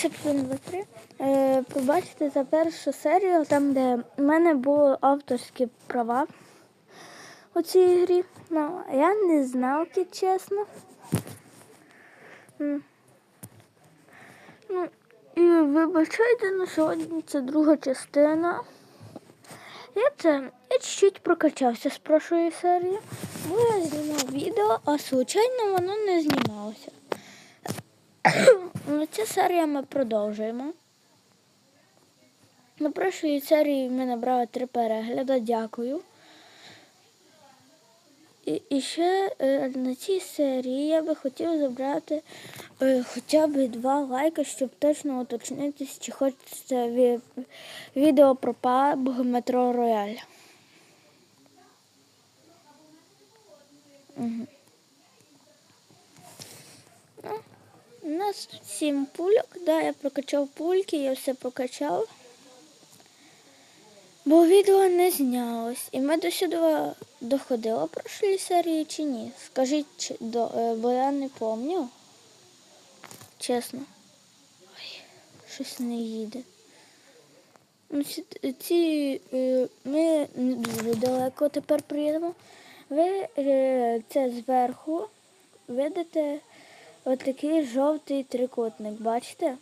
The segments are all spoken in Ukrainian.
Щоб ви не три. Е, пробачте за першу серію, там, де в мене були авторські права у цій грі. Ну, я не знав, ті, чесно. Ну, і вибачайте, на сьогодні це друга частина. Я це я чуть-чуть прокачався з прошлої серії, бо я знімав відео, а случайно воно не знімалося. Ну, ця серія ми продовжуємо. На прошлій серії ми набрали три перегляди, дякую. І, і ще е, на цій серії я би хотів забрати е, хоча б два лайки, щоб точно уточнитись, чи хочеться ві- відео про PUBG Метро Рояль. Угу. У нас тут сім пульок, да, я прокачав пульки, я все прокачав. Бо відео не знялось. І ми до сюди доходили в прошлій серії чи ні? Скажіть, чи до, е, бо я не пам'ятаю. Чесно. Ой, щось не їде. Ну, ці, ці, е, ми не дуже далеко тепер приїдемо. Ви е, це зверху видите отакий жовтий трикутник, бачите?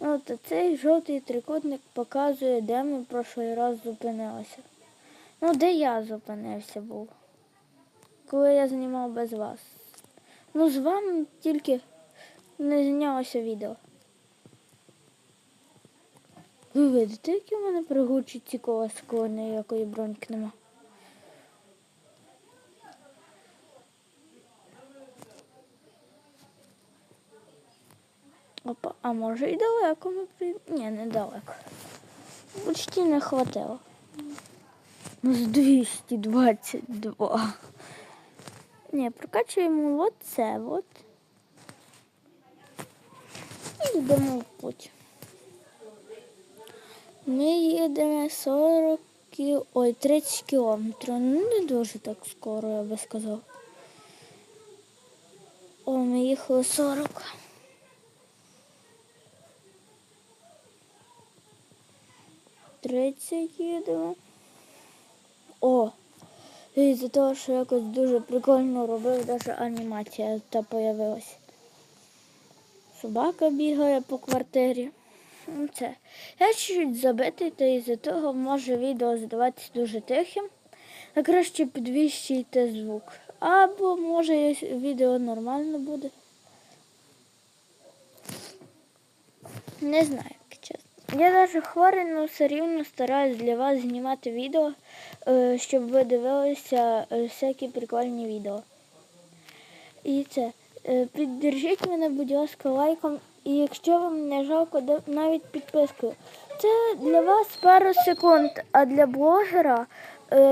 От цей жовтий трикутник показує, де ми в прошлий раз зупинилися. Ну, де я зупинився був, коли я знімав без вас. Ну, з вами тільки не знялося відео. Ви видите, які в мене пригучі ці колеса, коли ніякої броньки нема. Опа, а може і далеко ми прийдемо? Ні, не далеко. Почти не хватило. Ну, з 222. Ні, прокачуємо от це от. І йдемо в путь. Ми їдемо 40 кі... Ой, 30 кілометрів. Ну, не дуже так скоро, я би сказав. О, ми їхали 40. Тридцять їдемо. О! І за того, що якось дуже прикольно робив, навіть анімація та появилась. Собака бігає по квартирі. Ну, Це. Я чуть-чуть забитий, та із-за того може відео здаватися дуже тихим. А краще підвищуйте звук. Або може відео нормально буде. Не знаю. Я навіть хворий, але все рівно стараюсь для вас знімати відео, е, щоб ви дивилися е, всякі прикольні відео. І це. е, Піддержіть мене, будь ласка, лайком. І якщо вам не жалко, навіть підпискою. Це для вас пару секунд, а для блогера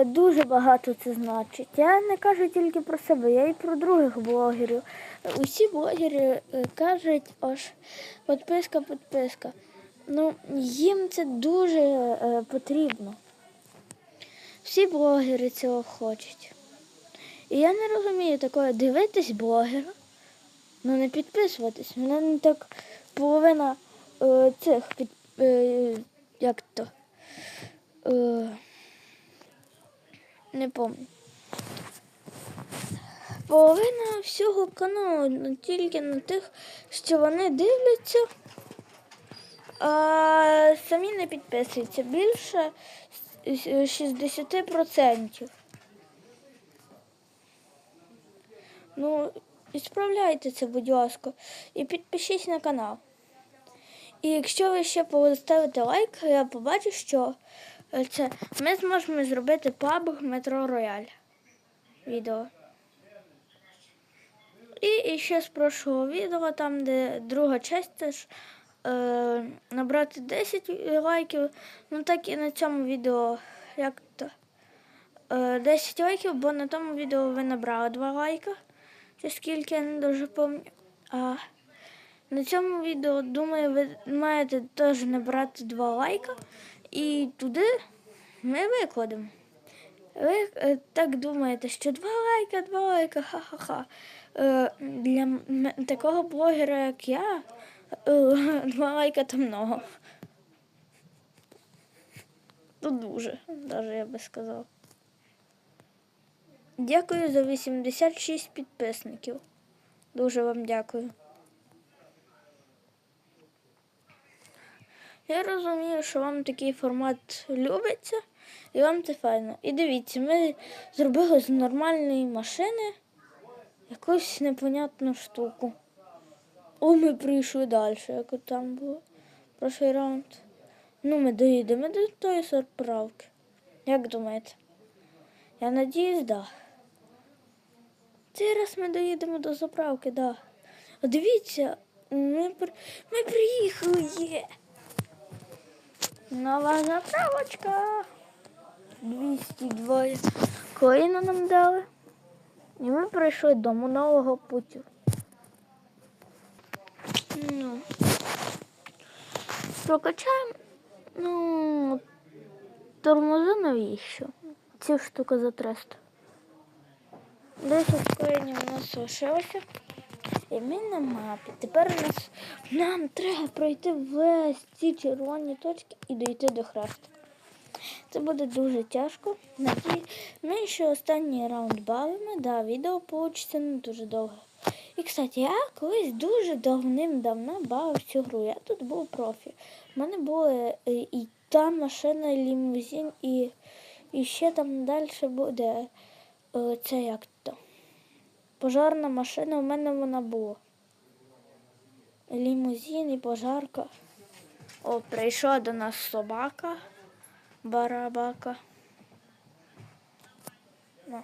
дуже багато це значить. Я не кажу тільки про себе, я і про других блогерів. Усі блогери кажуть, аж підписка, підписка. Ну, їм це дуже е, потрібно. Всі блогери цього хочуть. І я не розумію такого дивитись блогера, ну не підписуватись. Мене не так половина е, цих під, е, як то. Е, не пам'ятаю. Половина всього каналу ну, тільки на тих, що вони дивляться, а самі не підписуються. Більше с- 60%. Ну, і справляйте це, будь ласка, і підпишіть на канал. І якщо ви ще поставите лайк, я побачу, що це ми зможемо зробити PUBG Метро Рояль відео. І ще з прошлого відео, там, де друга часть теж е, набрати 10 лайків. Ну так і на цьому відео як то е, 10 лайків, бо на тому відео ви набрали 2 лайка. Чи скільки я не дуже пам'ятаю. А на цьому відео, думаю, ви маєте теж набрати 2 лайка. І туди ми викладемо. Ви е, так думаєте, що два лайка, два лайка, ха-ха-ха. Е, для такого блогера, як я, Е, Два лайка то много. То дуже, даже я би сказав. Дякую за 86 підписників. Дуже вам дякую. Я розумію, що вам такий формат любиться, і вам це файно. І дивіться, ми зробили з нормальної машини якусь непонятну штуку. О, ми прийшли далі, як там було. Прошлий раунд. Ну, ми доїдемо до тої заправки. Як думаєте? Я надіюсь, да. Цей раз ми доїдемо до заправки, да. А дивіться, ми, при... ми приїхали, є. Нова заправочка. 202 коїна нам дали. І ми прийшли до нового путю. Ну. Прокачаємо. Ну, тормози навіщо? Ці штука за 300. 10 коїнів у нас лишилося. І ми на мапі. Тепер нас нам треба пройти весь ці червоні точки і дійти до хрестика. Це буде дуже тяжко. Ми ще останній раунд бавимо. Да, відео вийде не дуже довго. І, кстати, я колись дуже давним-давно бавив цю гру. Я тут був профі. У мене були е, і та машина, і лімузин, і, і ще там далі буде е, це як то. Пожарна машина у мене вона була. Лімузин і пожарка. О, прийшла до нас собака. Барабака. Ну.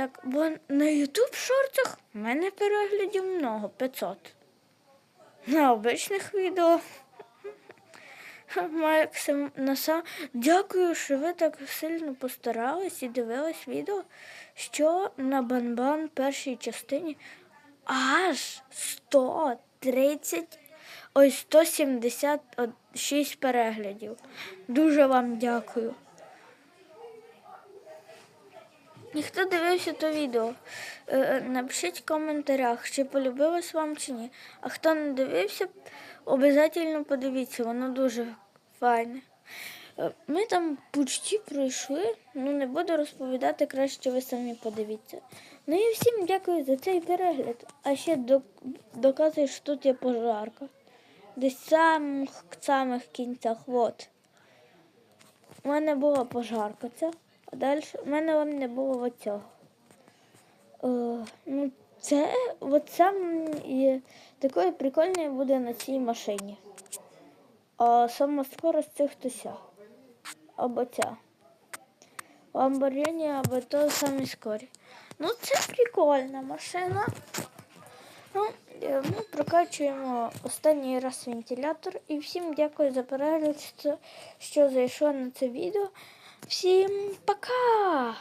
Так, бо на YouTube шортах в мене переглядів много, 500. На обичних відео. Максим, наса... Дякую, що ви так сильно постарались і дивились відео, що на Банбан першій частині аж 130, ой, 176 переглядів. Дуже вам дякую. Ніхто дивився то відео. Е, Напишіть в коментарях, чи полюбилось вам чи ні. А хто не дивився, обов'язково подивіться, воно дуже файне. Е, Ми там почти пройшли, ну не буду розповідати, краще ви самі подивіться. Ну і всім дякую за цей перегляд. А ще док- доказує, що тут є пожарка. Десь в самих самих кінцях. Вот. У мене була пожарка ця, а далі в мене вон не було оцього. Е, ну, це сам і такою прикольною буде на цій машині. А сама скорость цих то ся. Або ця. Ламборгіні або то самі скорі. Ну, це прикольна машина. Ну, е, ми прокачуємо останній раз вентилятор. І всім дякую за перегляд, що зайшло на це відео. Всім пока!